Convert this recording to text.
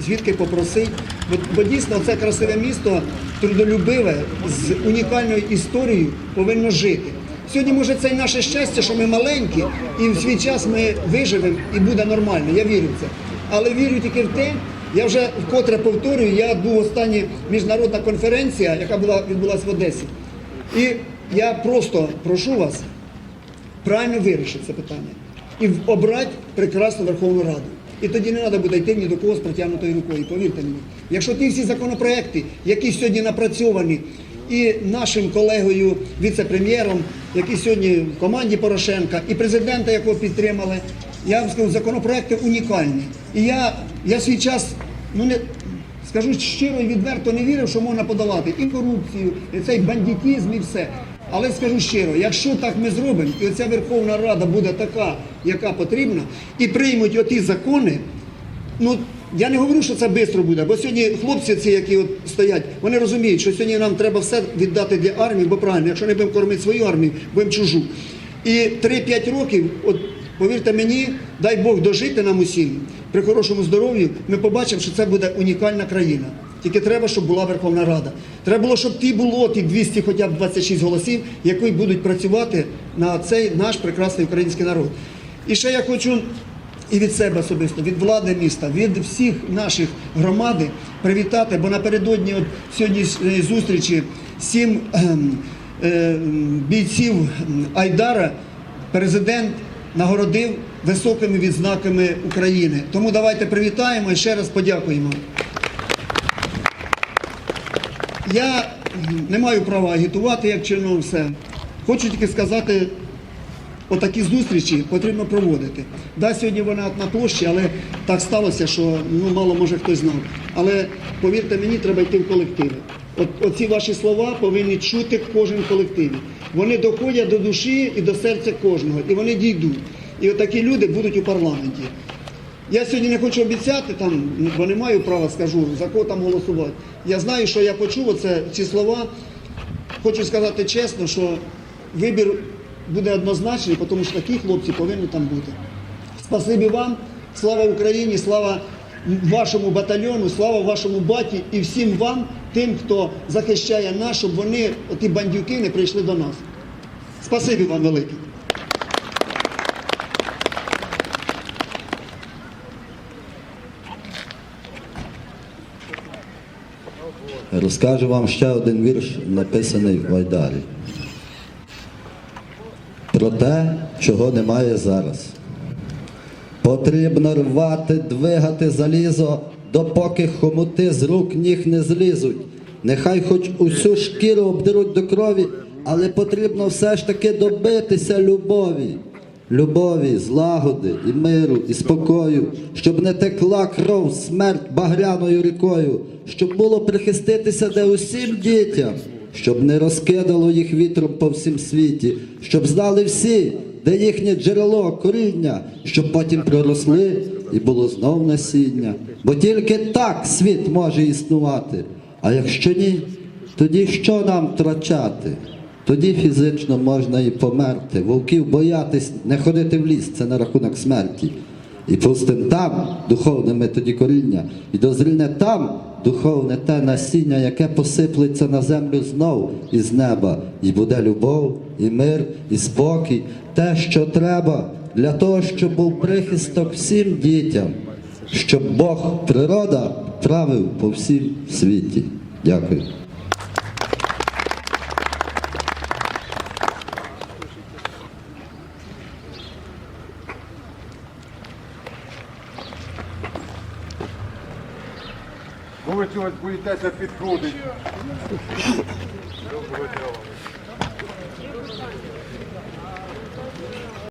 звідки попросить. Бо, бо дійсно це красиве місто, трудолюбиве, з унікальною історією повинно жити. Сьогодні, може, це і наше щастя, що ми маленькі, і в свій час ми виживемо і буде нормально. Я вірю в це. Але вірю тільки в те, я вже вкотре повторюю, я був остання міжнародна конференція, яка була відбулася в Одесі. І я просто прошу вас правильно вирішити це питання і обрати прекрасну Верховну Раду. І тоді не треба буде йти ні до кого з протягнутою рукою. Повірте мені. Якщо ті всі законопроекти, які сьогодні напрацьовані, і нашим колегою, віце-прем'єром, який сьогодні в команді Порошенка, і президента, якого підтримали, я вам скажу, законопроекти унікальні. І я, я свій час, ну не скажу щиро і відверто не вірив, що можна подолати і корупцію, і цей бандитізм, і все. Але скажу щиро, якщо так ми зробимо, і оця Верховна Рада буде така, яка потрібна, і приймуть оті закони, ну я не говорю, що це швидко буде, бо сьогодні хлопці, ці, які от стоять, вони розуміють, що сьогодні нам треба все віддати для армії, бо правильно, якщо не будемо кормити свою армію, будемо чужу. І 3-5 років, от повірте мені, дай Бог дожити нам усім при хорошому здоров'ю, ми побачимо, що це буде унікальна країна. Тільки треба, щоб була Верховна Рада. Треба було, щоб ті було ті 200, хоча б 26 голосів, які будуть працювати на цей наш прекрасний український народ. І ще я хочу і від себе особисто, від влади міста, від всіх наших громади привітати, бо напередодні от сьогоднішньої зустрічі сім ем, е, бійців Айдара президент нагородив високими відзнаками України. Тому давайте привітаємо і ще раз подякуємо. Я не маю права агітувати як чином все. Хочу тільки сказати, отакі зустрічі потрібно проводити. Да, сьогодні вона на площі, але так сталося, що ну, мало може хтось знав. Але повірте мені, треба йти в колективи. От, оці ваші слова повинні чути кожен в колективі. Вони доходять до душі і до серця кожного, і вони дійдуть. І отакі люди будуть у парламенті. Я сьогодні не хочу обіцяти, там, бо не маю права, скажу, за кого там голосувати. Я знаю, що я почув оце, ці слова. Хочу сказати чесно, що вибір буде однозначний, тому що такі хлопці повинні там бути. Спасибі вам, слава Україні, слава вашому батальйону, слава вашому баті і всім вам, тим, хто захищає нас, щоб вони, оті бандюки, не прийшли до нас. Спасибі вам велике. Розкажу вам ще один вірш, написаний в Айдарі. Про те, чого немає зараз. Потрібно рвати, двигати залізо, допоки хомути з рук ніг не злізуть. Нехай хоч усю шкіру обдеруть до крові, але потрібно все ж таки добитися любові. Любові, злагоди і миру, і спокою, щоб не текла кров, смерть багряною рікою, щоб було прихиститися де усім дітям, щоб не розкидало їх вітром по всім світі, щоб знали всі, де їхнє джерело, коріння, щоб потім проросли і було знов насіння. Бо тільки так світ може існувати. А якщо ні, тоді що нам втрачати? Тоді фізично можна і померти. Вовків боятись не ходити в ліс, це на рахунок смерті. І пустим там духовне ми тоді коріння, і дозріне там духовне те насіння, яке посиплеться на землю знов із неба, і буде любов, і мир, і спокій, те, що треба для того, щоб був прихисток всім дітям, щоб Бог, природа правив по всім світі. Дякую. Бо ви чогось боїтеся підходить.